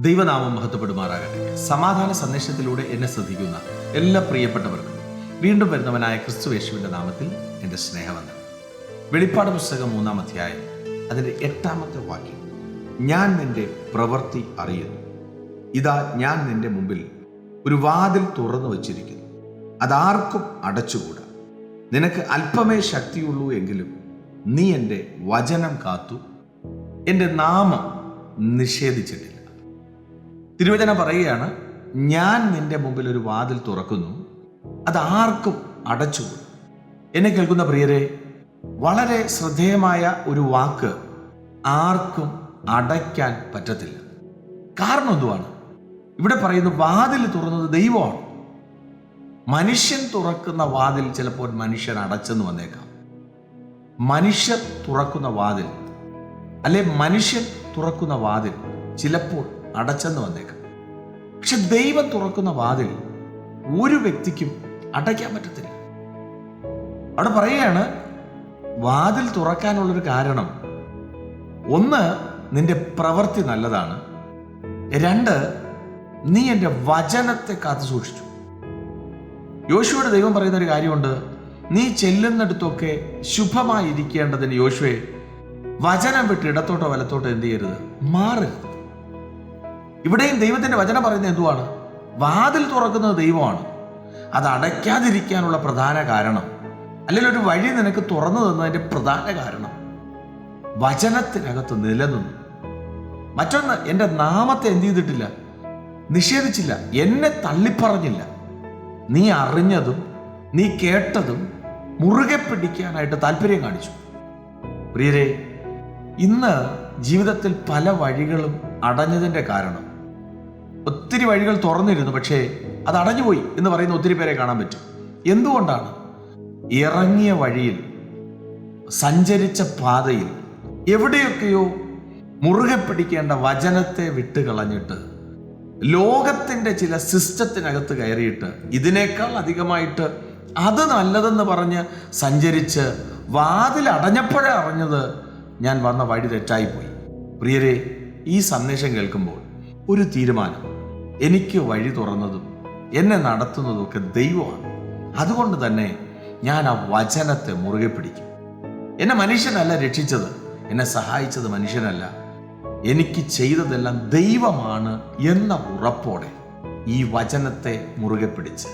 ദൈവനാമം മഹത്വപ്പെടുമാറാകട്ടെ. സമാധാന സന്ദേശത്തിലൂടെ എന്നെ ശ്രദ്ധിക്കുന്ന എല്ലാ പ്രിയപ്പെട്ടവർക്കും വീണ്ടും വരുന്നവനായ ക്രിസ്തു യേശുവിന്റെ നാമത്തിൽ എന്റെ സ്നേഹവന്ദനം. വെളിപ്പാട് പുസ്തകം മൂന്നാം അധ്യായം അതിന്റെ എട്ടാമത്തെ വാക്യം. ഞാൻ നിന്റെ പ്രവൃത്തി അറിയുന്നു. ഇതാ ഞാൻ നിന്റെ മുമ്പിൽ ഒരു വാതിൽ തുറന്നു വച്ചിരിക്കുന്നു. അതാർക്കും അടച്ചുകൂടാ. നിനക്ക് അല്പമേ ശക്തിയുള്ളൂ എങ്കിലും നീ എന്റെ വചനം കാത്തു. എന്റെ നാമം നിഷേധിച്ചിട്ടില്ല. തിരുവചനം പറയുകയാണ് ഞാൻ നിന്റെ മുമ്പിൽ ഒരു വാതിൽ തുറക്കുന്നു അത് ആർക്കും അടച്ചു എന്നെ കേൾക്കുന്ന പ്രിയരെ വളരെ ശ്രദ്ധേയമായ ഒരു വാക്ക് ആർക്കും അടയ്ക്കാൻ പറ്റത്തില്ല. കാരണം എന്തുവാണ്? ഇവിടെ പറയുന്ന വാതിൽ തുറന്നത് ദൈവമാണ്. മനുഷ്യൻ തുറക്കുന്ന വാതിൽ ചിലപ്പോൾ മനുഷ്യൻ അടച്ചെന്ന് വന്നേക്കാം. മനുഷ്യർ തുറക്കുന്ന വാതിൽ അല്ലെ മനുഷ്യൻ തുറക്കുന്ന വാതിൽ ചിലപ്പോൾ അടച്ചെന്ന് വന്നേക്കാം. പക്ഷെ ദൈവം തുറക്കുന്ന വാതിൽ ഒരു വ്യക്തിക്കും അടയ്ക്കാൻ പറ്റത്തില്ല. അവിടെ പറയുകയാണ് വാതിൽ തുറക്കാനുള്ളൊരു കാരണം ഒന്ന് നിന്റെ പ്രവൃത്തി നല്ലതാണ്. രണ്ട് നീ എന്റെ വചനത്തെ കാത്തു സൂക്ഷിച്ചു. യോശുവയുടെ ദൈവം പറയുന്ന ഒരു കാര്യമുണ്ട് നീ ചെല്ലുന്നിടത്തൊക്കെ ശുഭമായിരിക്കേണ്ടതിന് യോശുവെ വചനം വിട്ട് ഇടത്തോട്ടോ വലത്തോട്ടോ എന്ത് ചെയ്യരുത്? മാറരുത്. ഇവിടെയും ദൈവത്തിന്റെ വചനം പറയുന്നത് എന്തുവാണ്? വാതിൽ തുറക്കുന്നത് ദൈവമാണ്. അത് അടയ്ക്കാതിരിക്കാനുള്ള പ്രധാന കാരണം. അല്ലെങ്കിൽ ഒരു വഴി നിനക്ക് തുറന്നു തന്നതിന്റെ പ്രധാന കാരണം. വചനത്തിനകത്ത് നിലനിന്നു. മറ്റൊന്ന് എന്റെ നാമത്തെ എന്ത് ചെയ്തിട്ടില്ല? നിഷേധിച്ചില്ല. എന്നെ തള്ളിപ്പറഞ്ഞില്ല. നീ അറിഞ്ഞതും നീ കേട്ടതും മുറുകെ പിടിക്കാനായിട്ട് താല്പര്യം കാണിച്ചു. പ്രിയരെ ഇന്ന് ജീവിതത്തിൽ പല വഴികളും അടഞ്ഞതിന്റെ കാരണം. ഒത്തിരി വഴികൾ തുറന്നിരുന്നു പക്ഷേ അത് അടഞ്ഞുപോയി എന്ന് പറയുന്ന ഒത്തിരി പേരെ കാണാൻ പറ്റും. എന്തുകൊണ്ടാണ്? ഇറങ്ങിയ വഴിയിൽ സഞ്ചരിച്ച പാതയിൽ എവിടെയൊക്കെയോ മുറുകെ പിടിക്കേണ്ട വചനത്തെ വിട്ടുകളഞ്ഞിട്ട് ലോകത്തിന്റെ ചില സിസ്റ്റത്തിനകത്ത് കയറിയിട്ട് ഇതിനേക്കാൾ അധികമായിട്ട് അത് നല്ലതെന്ന് പറഞ്ഞ് സഞ്ചരിച്ച് വാതിൽ അടഞ്ഞപ്പോഴേ അറിഞ്ഞത് ഞാൻ വന്ന വഴി തെറ്റായിപ്പോയി. പ്രിയരെ ഈ സന്ദേശം കേൾക്കുമ്പോൾ ഒരു തീരുമാനം. എനിക്ക് വഴി തുറന്നതും എന്നെ നടത്തുന്നതും ഒക്കെ ദൈവമാണ്. അതുകൊണ്ട് തന്നെ ഞാൻ ആ വചനത്തെ മുറുകെ പിടിക്കും. എന്നെ മനുഷ്യനല്ല രക്ഷിച്ചത് എന്നെ സഹായിച്ചത് മനുഷ്യനല്ല. എനിക്ക് ചെയ്തതെല്ലാം ദൈവമാണ് എന്ന ഉറപ്പോടെ ഈ വചനത്തെ മുറുകെ പിടിച്ച്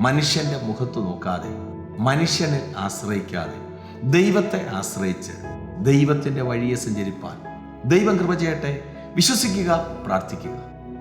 മനുഷ്യന്റെ മുഖത്ത് നോക്കാതെ മനുഷ്യനെ ആശ്രയിക്കാതെ ദൈവത്തെ ആശ്രയിച്ച് ദൈവത്തിന്റെ വഴിയെ സഞ്ചരിപ്പാൻ ദൈവം കൃപ ചെയ്യട്ടെ. വിശ്വസിക്കുക പ്രാർത്ഥിക്കുക.